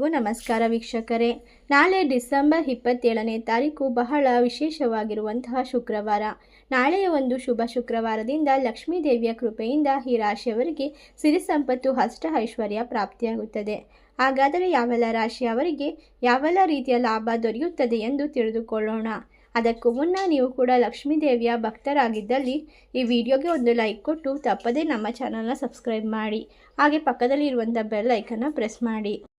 ಗೂ ನಮಸ್ಕಾರ ವೀಕ್ಷಕರೇ, ನಾಳೆ ಡಿಸೆಂಬರ್ ಇಪ್ಪತ್ತೇಳನೇ ತಾರೀಕು ಬಹಳ ವಿಶೇಷವಾಗಿರುವಂತಹ ಶುಕ್ರವಾರ. ನಾಳೆಯ ಒಂದು ಶುಭ ಶುಕ್ರವಾರದಿಂದ ಲಕ್ಷ್ಮೀ ದೇವಿಯ ಕೃಪೆಯಿಂದ ಈ ರಾಶಿಯವರಿಗೆ ಸಿರಿ ಸಂಪತ್ತು ಅಷ್ಟ ಐಶ್ವರ್ಯ ಪ್ರಾಪ್ತಿಯಾಗುತ್ತದೆ. ಹಾಗಾದರೆ ಯಾವೆಲ್ಲ ರಾಶಿಯವರಿಗೆ ಯಾವೆಲ್ಲ ರೀತಿಯ ಲಾಭ ದೊರೆಯುತ್ತದೆ ಎಂದು ತಿಳಿದುಕೊಳ್ಳೋಣ. ಅದಕ್ಕೂ ಮುನ್ನ ನೀವು ಕೂಡ ಲಕ್ಷ್ಮೀ ದೇವಿಯ ಭಕ್ತರಾಗಿದ್ದಲ್ಲಿ ಈ ವಿಡಿಯೋಗೆ ಒಂದು ಲೈಕ್ ಕೊಟ್ಟು ತಪ್ಪದೇ ನಮ್ಮ ಚಾನಲ್ನ ಸಬ್ಸ್ಕ್ರೈಬ್ ಮಾಡಿ. ಹಾಗೆ ಪಕ್ಕದಲ್ಲಿ ಇರುವಂಥ ಬೆಲ್ ಐಕನ್ನ ಪ್ರೆಸ್ ಮಾಡಿ.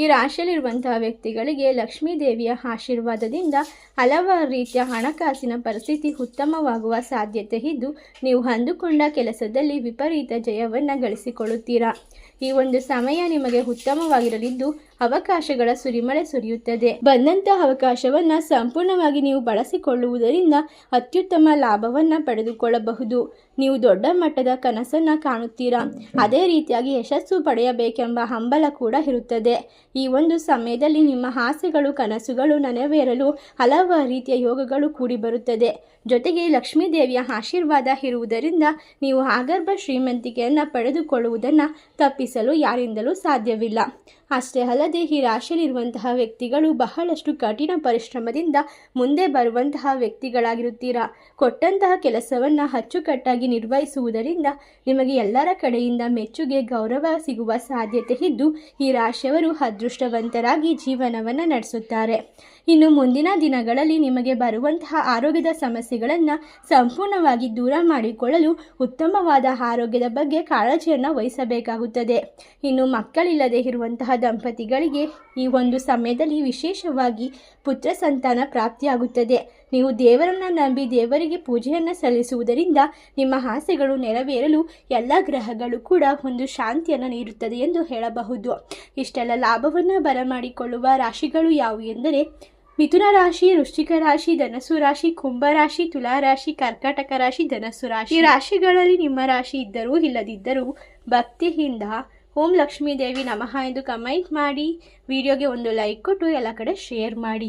ಈ ರಾಶಿಯಲ್ಲಿರುವಂತಹ ವ್ಯಕ್ತಿಗಳಿಗೆ ಲಕ್ಷ್ಮೀ ದೇವಿಯ ಆಶೀರ್ವಾದದಿಂದ ಹಲವಾರು ರೀತಿಯ ಹಣಕಾಸಿನ ಪರಿಸ್ಥಿತಿ ಉತ್ತಮವಾಗುವ ಸಾಧ್ಯತೆ ಇದ್ದು, ನೀವು ಅಂದುಕೊಂಡ ಕೆಲಸದಲ್ಲಿ ವಿಪರೀತ ಜಯವನ್ನು ಗಳಿಸಿಕೊಳ್ಳುತ್ತೀರಾ? ಈ ಒಂದು ಸಮಯ ನಿಮಗೆ ಉತ್ತಮವಾಗಿರಲಿದ್ದು ಅವಕಾಶಗಳ ಸುರಿಮಳೆ ಸುರಿಯುತ್ತದೆ. ಬಂದಂತಹ ಅವಕಾಶವನ್ನ ಸಂಪೂರ್ಣವಾಗಿ ನೀವು ಬಳಸಿಕೊಳ್ಳುವುದರಿಂದ ಅತ್ಯುತ್ತಮ ಲಾಭವನ್ನ ಪಡೆದುಕೊಳ್ಳಬಹುದು. ನೀವು ದೊಡ್ಡ ಮಟ್ಟದ ಕನಸನ್ನ ಕಾಣುತ್ತೀರಾ? ಅದೇ ರೀತಿಯಾಗಿ ಯಶಸ್ಸು ಪಡೆಯಬೇಕೆಂಬ ಹಂಬಲ ಕೂಡ ಇರುತ್ತದೆ. ಈ ಒಂದು ಸಮಯದಲ್ಲಿ ನಿಮ್ಮ ಆಸೆಗಳು, ಕನಸುಗಳು ನೆರವೇರಲು ಹಲವಾರು ರೀತಿಯ ಯೋಗಗಳು ಕೂಡಿ ಬರುತ್ತದೆ. ಜೊತೆಗೆ ಲಕ್ಷ್ಮೀ ದೇವಿಯ ಆಶೀರ್ವಾದ ಇರುವುದರಿಂದ ನೀವು ಆಗರ್ಭ ಶ್ರೀಮಂತಿಕೆಯನ್ನು ಪಡೆದುಕೊಳ್ಳುವುದನ್ನು ತಪ್ಪಿಸಲು ಯಾರಿಂದಲೂ ಸಾಧ್ಯವಿಲ್ಲ. ಅಷ್ಟೇ ಅಲ್ಲದೆ ಈ ರಾಶಿಯಲ್ಲಿರುವಂತಹ ವ್ಯಕ್ತಿಗಳು ಬಹಳಷ್ಟು ಕಠಿಣ ಪರಿಶ್ರಮದಿಂದ ಮುಂದೆ ಬರುವಂತಹ ವ್ಯಕ್ತಿಗಳಾಗಿರುತ್ತೀರಾ? ಕೊಟ್ಟಂತಹ ಕೆಲಸವನ್ನು ಅಚ್ಚುಕಟ್ಟಾಗಿ ನಿರ್ವಹಿಸುವುದರಿಂದ ನಿಮಗೆ ಎಲ್ಲರ ಕಡೆಯಿಂದ ಮೆಚ್ಚುಗೆ, ಗೌರವ ಸಿಗುವ ಸಾಧ್ಯತೆ ಇದ್ದು, ಈ ರಾಶಿಯವರು ಅದೃಷ್ಟವಂತರಾಗಿ ಜೀವನವನ್ನು ನಡೆಸುತ್ತಾರೆ. ಇನ್ನು ಮುಂದಿನ ದಿನಗಳಲ್ಲಿ ನಿಮಗೆ ಬರುವಂತಹ ಆರೋಗ್ಯದ ಸಮಸ್ಯೆಗಳನ್ನು ಸಂಪೂರ್ಣವಾಗಿ ದೂರ ಮಾಡಿಕೊಳ್ಳಲು ಉತ್ತಮವಾದ ಆರೋಗ್ಯದ ಬಗ್ಗೆ ಕಾಳಜಿಯನ್ನು ವಹಿಸಬೇಕಾಗುತ್ತದೆ. ಇನ್ನು ಮಕ್ಕಳಿಲ್ಲದೆ ಇರುವಂತಹ ದಂಪತಿಗಳಿಗೆ ಈ ಒಂದು ಸಮಯದಲ್ಲಿ ವಿಶೇಷವಾಗಿ ಪುತ್ರ ಸಂತಾನ ಪ್ರಾಪ್ತಿಯಾಗುತ್ತದೆ. ನೀವು ದೇವರನ್ನು ನಂಬಿ ದೇವರಿಗೆ ಪೂಜೆಯನ್ನು ಸಲ್ಲಿಸುವುದರಿಂದ ನಿಮ್ಮ ಆಸೆಗಳು ನೆರವೇರಲು ಎಲ್ಲ ಗ್ರಹಗಳು ಕೂಡ ಒಂದು ಶಾಂತಿಯನ್ನು ನೀಡುತ್ತದೆ ಎಂದು ಹೇಳಬಹುದು. ಇಷ್ಟೆಲ್ಲ ಲಾಭವನ್ನು ಬರಮಾಡಿಕೊಳ್ಳುವ ರಾಶಿಗಳು ಯಾವುವು ಎಂದರೆ ಮಿಥುನ ರಾಶಿ, ವೃಶ್ಚಿಕ ರಾಶಿ ಧನಸು ರಾಶಿ, ಕುಂಭ ರಾಶಿ, ತುಲಾ ರಾಶಿ, ಕರ್ಕಾಟಕ ರಾಶಿ, ಧನಸ್ಸು ರಾಶಿ. ರಾಶಿಗಳಲ್ಲಿ ನಿಮ್ಮ ರಾಶಿ ಇದ್ದರೂ ಇಲ್ಲದಿದ್ದರೂ ಭಕ್ತಿಯಿಂದ ಓಂ ಲಕ್ಷ್ಮೀ ದೇವಿ ನಮಃ ಎಂದು ಕಮೆಂಟ್ ಮಾಡಿ. ವಿಡಿಯೋಗೆ ಒಂದು ಲೈಕ್ ಕೊಟ್ಟು ಎಲ್ಲ ಕಡೆ ಶೇರ್ ಮಾಡಿ.